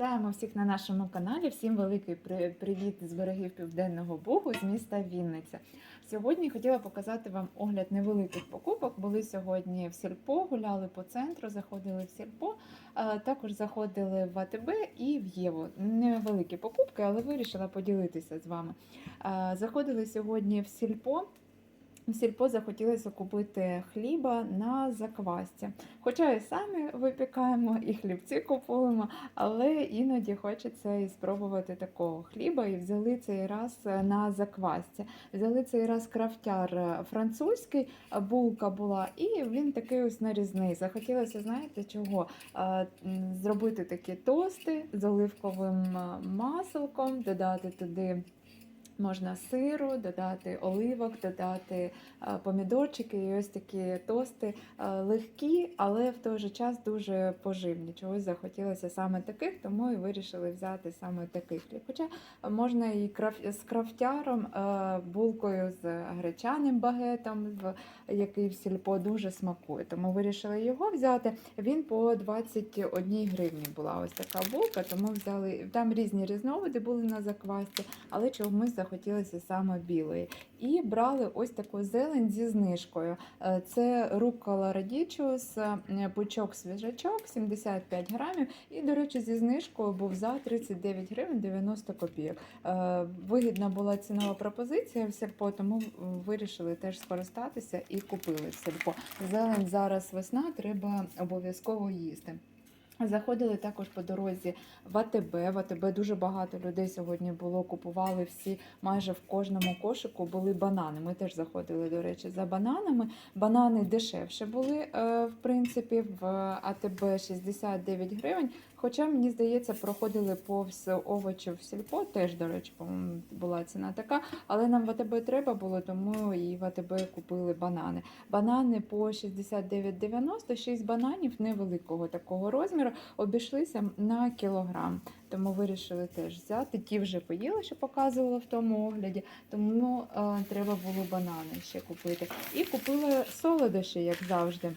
Вітаємо всіх на нашому каналі. Всім великий привіт з берегів Південного Бугу з міста Вінниця. Сьогодні хотіла показати вам огляд невеликих покупок. Були сьогодні в сільпо, гуляли по центру, заходили в сільпо, також заходили в АТБ і в Єву. Невеликі покупки, але вирішила поділитися з вами. Заходили сьогодні в сільпо. В сільпо захотілося купити хліба на заквасті. Хоча і самі випікаємо, і хлібці купуємо, але іноді хочеться і спробувати такого хліба. І взяли цей раз на заквасті. Взяли цей раз крафтяр французький, булка була, і він такий ось нарізний. Захотілося, знаєте, чого? Зробити такі тости з оливковим маселком, додати туди. Можна сиру, додати оливок, додати е, помідорчики і ось такі тости е, легкі, але в той же час дуже поживні. Чогось захотілося саме таких, тому і вирішили взяти саме такий хліб. Хоча можна і з крафтяром, е, булкою з гречаним багетом, який в сільпо дуже смакує. Тому вирішили його взяти. Він по 21 гривні була ось така булка, тому взяли там різні різновиди були на заквасті, але чомусь захотілося саме білої. І брали ось таку зелень зі знижкою. Е, Це рукола радічус, е, пучок свіжачок, 75 грамів. І, до речі, зі знижкою був за 39 гривень 90 копійок. Е, Вигідна була цінова пропозиція в сільпо, тому вирішили теж скористатися і купили в сільпо. Зелень зараз весна, треба обов'язково їсти. Заходили також по дорозі в АТБ. В АТБ дуже багато людей сьогодні було. Купували всі майже в кожному кошику були банани. Ми теж заходили, до речі, за бананами. Банани дешевше були, е, в принципі, в АТБ 69 гривень. Хоча, мені здається, проходили повз овочів в сільпо, теж, до речі, була ціна така. Але нам в АТБ треба було, тому і в АТБ купили банани. Банани по 69,90, 6 бананів невеликого такого розміру обійшлися на кілограм. Тому вирішили теж взяти. Ті вже поїли, що показувала в тому огляді, тому е, треба було банани ще купити. І купила солодощі, як завжди.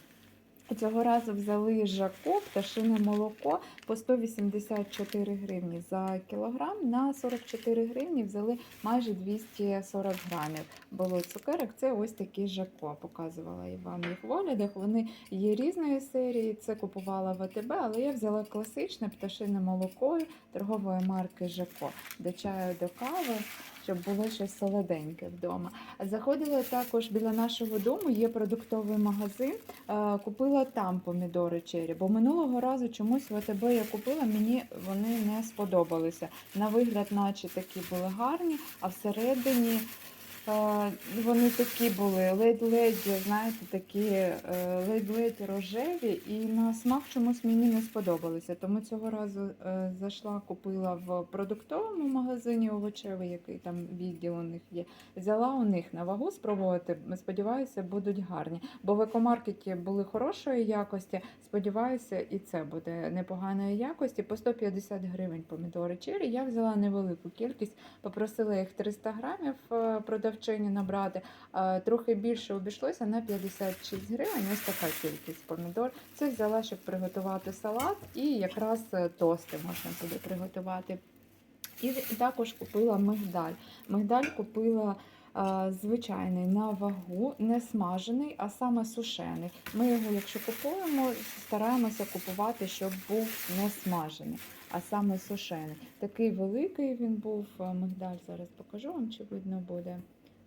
Цього разу взяли жако, пташине молоко по 184 гривні за кілограм. На 44 гривні взяли майже 240 грамів. Було цукерок. Це ось такі жако. Показувала я вам їх в оглядах. Вони є різної серії. Це купувала в АТБ, але я взяла класичне пташине молоко торгової марки Жако. До чаю, до кави. Щоб було щось солоденьке вдома. Заходила також біля нашого дому, є продуктовий магазин. Е, Купила там помідори чері, бо минулого разу чомусь в АТБ я купила, мені вони не сподобалися. На вигляд, наче такі були гарні, а всередині вони такі були ледь-ледь, знаєте, такі е, ледь-ледь рожеві, і на смак чомусь мені не сподобалися. Тому цього разу е, зайшла, купила в продуктовому магазині овочевий, який там відділ у них є. Взяла у них на вагу спробувати. Сподіваюся, будуть гарні. Бо в екомаркеті були хорошої якості. Сподіваюся, і це буде непоганої якості. По 150 гривень помідори чері. Я взяла невелику кількість, попросила їх 300 грамів е, продавчині набрати. Трохи більше обійшлося на 56 гривень. Ось така кількість помідор. Це взяла, щоб приготувати салат, і якраз е, тости можна буде приготувати. І також купила мигдаль. Мигдаль купила звичайний на вагу, не смажений, а саме сушений. Ми його, якщо купуємо, стараємося купувати, щоб був не смажений, а саме сушений. Такий великий він був е, мигдаль. Зараз покажу вам, чи видно буде.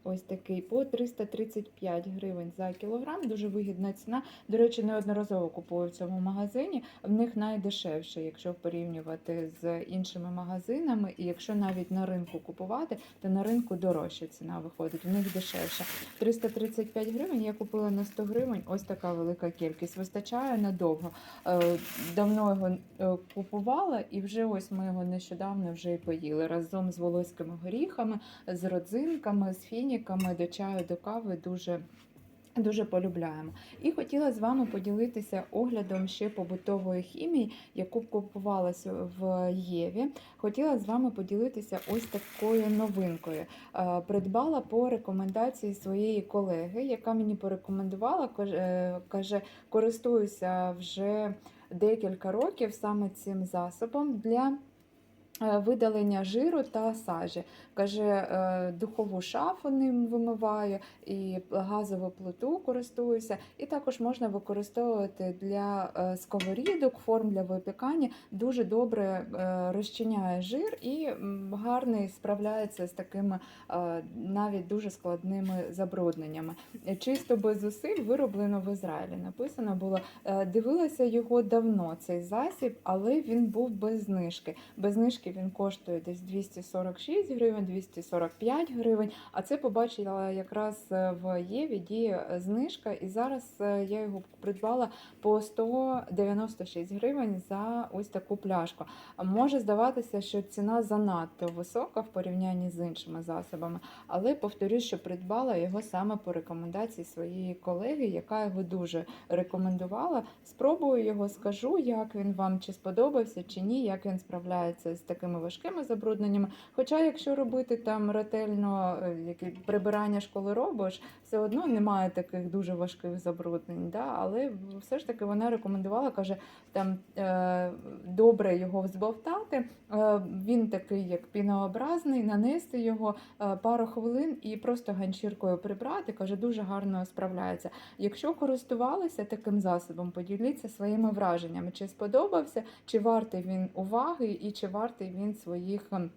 Ось такий по 335 гривень за кілограм. Дуже вигідна ціна. До речі, неодноразово купую в цьому магазині. В них найдешевше, якщо порівнювати з іншими магазинами. І якщо навіть на ринку купувати, то на ринку дорожча ціна виходить. В них дешевше. 335 гривень я купила на 100 гривень. Ось така велика кількість. Вистачає надовго. Е, Давно його е, купувала, і вже ось ми його нещодавно вже і поїли разом з волоськими горіхами, з родзинками, з фініками до чаю, до кави. Дуже Дуже полюбляємо. І хотіла з вами поділитися оглядом ще побутової хімії, яку купувала сьо- в Єві. Хотіла з вами поділитися ось такою новинкою. Е, Придбала по рекомендації своєї колеги, яка мені порекомендувала, каже- е, користуюся вже декілька років саме цим засобом для видалення жиру та сажі. Каже, е, духову шафу ним вимиваю і газову плиту користуюся. І також можна використовувати для е, сковорідок, форм для випікання. Дуже добре е, розчиняє жир і гарний справляється з такими е, навіть дуже складними забрудненнями. Е, Чисто без зусиль вироблено в Ізраїлі. Написано було. Е, Дивилася його давно цей засіб, але він був без знижки. Без знижки він коштує десь 246 гривень, 245 гривень. А це побачила якраз е, в Єві діє е, знижка, і зараз е, я його придбала по 196 гривень за ось таку пляшку. Може здаватися, що ціна занадто висока в порівнянні з іншими засобами, але повторюсь, що придбала його саме по рекомендації своєї колеги, яка його дуже рекомендувала. Спробую його, скажу, як він вам чи сподобався, чи ні, як він справляється з такими важкими забрудненнями. Хоча, якщо робити там ретельно е, прибирання школи робиш, все одно немає таких дуже важких забруднень. Да? Але все ж таки вона рекомендувала, каже, там е, добре його збовтати. Е, він такий, як пінообразний, нанести його е, пару хвилин і просто ганчіркою прибрати. Каже, дуже гарно справляється. Якщо користувалися таким засобом, поділіться своїми враженнями, чи сподобався, чи вартий він уваги, і чи вартий він своїх. ем,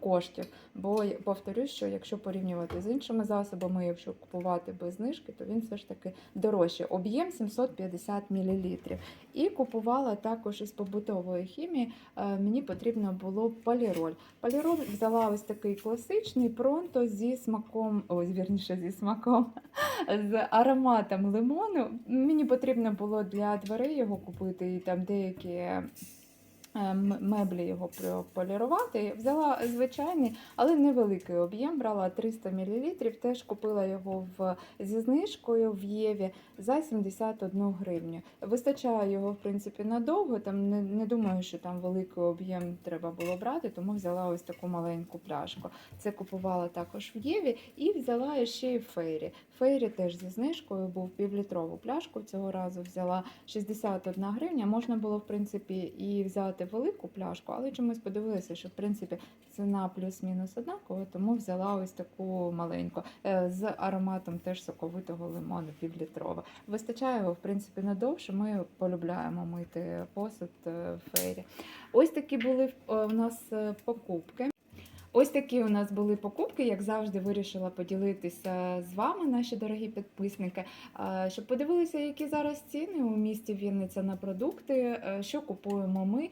Коштів, бо повторюсь, що якщо порівнювати з іншими засобами, якщо купувати без знижки, то він все ж таки дорожче. Об'єм 750 мл. І купувала також із побутової хімії. е, Мені потрібно було поліроль. Поліроль взяла ось такий класичний пронто зі смаком, ось вірніше зі смаком, з ароматом лимону. Мені потрібно було для дверей його купити і там деякі. Е, Меблі його полірувати. Взяла звичайний, але невеликий об'єм, брала 300 мл, теж купила його в, зі знижкою в Єві за 71 гривню. Вистачає його, в принципі, надовго. Там не, не думаю, що там великий об'єм треба було брати, тому взяла ось таку маленьку пляшку. Це купувала також в Єві і взяла ще й Фейрі. Фейрі теж зі знижкою був півлітрову пляшку. Цього разу взяла 61 гривня. Можна було, в принципі, і взяти велику пляшку, але чомусь подивилася, що в принципі ціна плюс-мінус однакова, тому взяла ось таку маленьку е, з ароматом теж соковитого лимону півлітрова. Вистачає його, в принципі, надовше. Ми полюбляємо мити посуд е, в фейрі. Ось такі були е, у нас е, покупки. Ось такі у нас були покупки. Як завжди, вирішила поділитися з вами, наші дорогі підписники, щоб подивилися, які зараз ціни у місті Вінниця на продукти, е, що купуємо ми.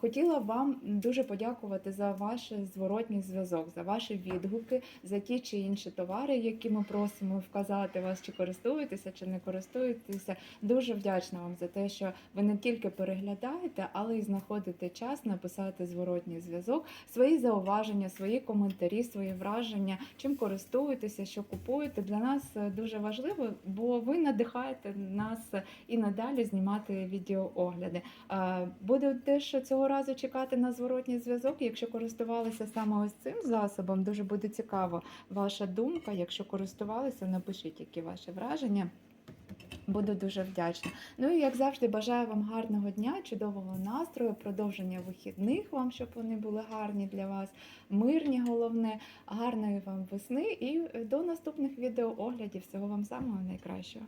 Хотіла вам дуже подякувати за ваш зворотній зв'язок, за ваші відгуки, за ті чи інші товари, які ми просимо вказати вас, чи користуєтеся, чи не користуєтеся. Дуже вдячна вам за те, що ви не тільки переглядаєте, але й знаходите час написати зворотній зв'язок, свої зауваження, свої коментарі, свої враження, чим користуєтеся, що купуєте. Для нас е, дуже важливо, бо ви надихаєте нас і надалі знімати відеоогляди. Е, Буду теж цього разу чекати на зворотній зв'язок. Якщо користувалися саме ось цим засобом, дуже буде цікаво ваша думка. Якщо користувалися, напишіть, які ваші враження. Буду дуже вдячна. Ну і як завжди, бажаю вам гарного дня, чудового настрою, продовження вихідних вам, щоб вони були гарні для вас, мирні, головне, гарної вам весни і до наступних відеооглядів. Всього вам самого найкращого.